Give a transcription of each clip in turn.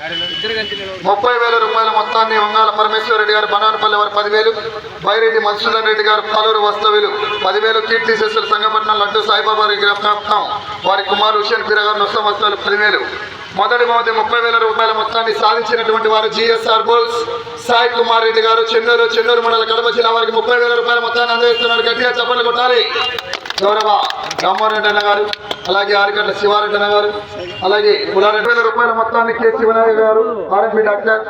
ముప్పై వేల రూపాయల మొత్తాన్ని వంగాల పరమేశ్వరరెడ్డి గారు బనానపల్లి వారు పదివేలు బైరెడ్డి మధుసూదన్ రెడ్డి గారు పాలూరు వస్తవులు పదివేలు కీర్తి శిశులు సంగపట్నం లడ్డు సాయిబాబా జ్ఞాపకం వారి కుమారు హుషేన్ పీర గారు నొస్తం వస్తువులు పదివేలు. మొదటి మొదటి ముప్పై వేల రూపాయల మొత్తాన్ని సాధించినటువంటి వారు జిఎస్ఆర్ బోల్స్ సాయి కుమార్ రెడ్డి గారు చెన్నూరు చెన్నూరు మండల కడప జిల్లా వారికి ముప్పై వేల రూపాయల మొత్తాన్ని అందజేస్తున్నారు. గట్టిగా చప్పట్లు కొట్టాలి. గౌరవ రామారెడ్డి అన్న గారు అలాగే ఆరికట్ల శివారెడ్డి అన్న గారు అలాగే వేల రూపాయల మొత్తాన్ని కె శివనాయ గారు ఆర్ఎంపీ డాక్టర్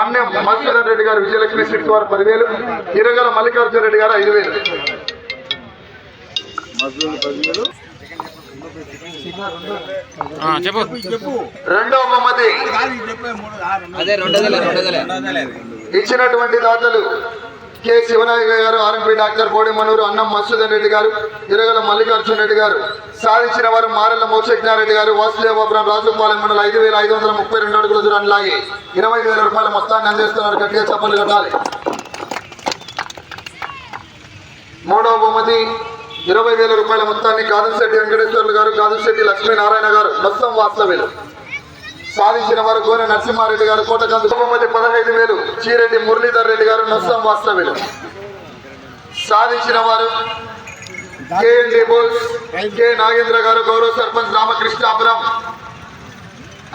అన్యం మధుసూదన్ రెడ్డి గారు విజయలక్ష్మి సిక్స్ వారు పదివేలు ఇరగల మల్లికార్జున రెడ్డి గారు ఐదు వేలు చెప్పు. బహుమతి రెండు వందలే ఇచ్చినటువంటి దాతలు కె. శివనాయక గారు ఆర్ఎంపీ డాక్టర్ కోడిమనూరు అన్నం మసూదన్ రెడ్డి గారు ఇరగల మల్లికార్జున రెడ్డి గారు సాధించిన వారు మారెల్ల మోక్షజ్ఞారెడ్డి గారు వాసుదేవపురం రాజుపాలెం మండలం ఐదు వేల ఐదు వందల ముప్పై రెండు అడుగుల దూరాన్ని లాగి ఇరవై వేల రూపాయల మొత్తాన్ని అందిస్తున్నారు. గట్టిగా చప్పలు కట్టాలి. మూడవ బహుమతి ఇరవై వేల రూపాయల మొత్తాన్ని కాదంశెట్టి వెంకటేశ్వర్లు గారు కాదంశెట్టి లక్ష్మీనారాయణ గారు మొత్తం వాస్తవ్యులు. సాధించిన వారు గోనె నరసింహారెడ్డి గారు కోటకందు బహుమతి పదహైదు వేలు చీరెడ్డి మురళీధర్ రెడ్డి గారు నొస్సం వాస్తవ్యులు సాధించిన వారు కేఎన్డి బోల్స్ కె నాగేంద్ర గారు గౌరవ సర్పంచ్ రామకృష్ణాపురం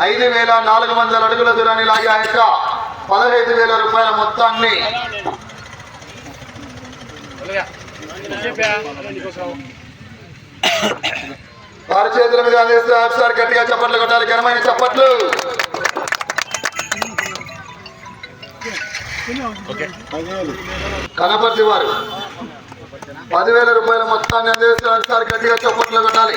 ఐదు వేల నాలుగు వందల అడుగుల దూరాన్ని లాగి ఆ యొక్క పదహైదు వేల రూపాయల మొత్తాన్ని వారి చేతుల మీద గట్టిగా చప్పట్లు కొట్టాలి ఘనమైన చప్పట్లు. కనపర్తి వారు పదివేల రూపాయల మొత్తాన్ని అందిస్తే ఒకసారి గట్టిగా చప్పట్లు కొట్టాలి.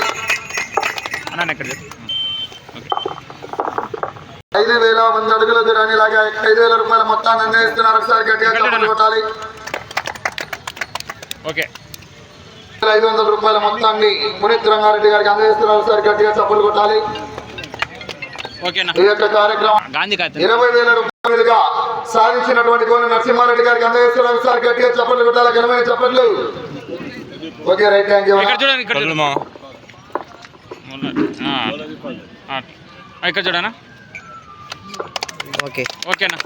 ఐదు వేల వంద అడుగుల దూరాన్ని లాగా ఐదు వేల రూపాయల మొత్తాన్ని అందిస్తున్నారు ఒకసారి గట్టిగా చప్పట్లు కొట్టాలి. ఓకే. ఐదు వందల రూపాయల మొత్తాన్ని పునీత్ రంగారెడ్డి గారికి అందజేస్తున్నారు. ఒకసారి గట్టిగా చప్పట్లు కొట్టాలి. ఓకేనా? ఈ యొక్క కార్యక్రమం ఇరవై వేల రూపాయలుగా సాధించినటువంటి కోన నరసింహారెడ్డి గారికి అందజేస్తున్నారు. సార్ గట్టిగా చప్పట్లు కొట్టాలి. ఘనమైన చప్పట్లు ఓకే రైట్ థ్యాంక్ యూ. ఇక్కడ చూడనా? ఓకే. ఓకేనా?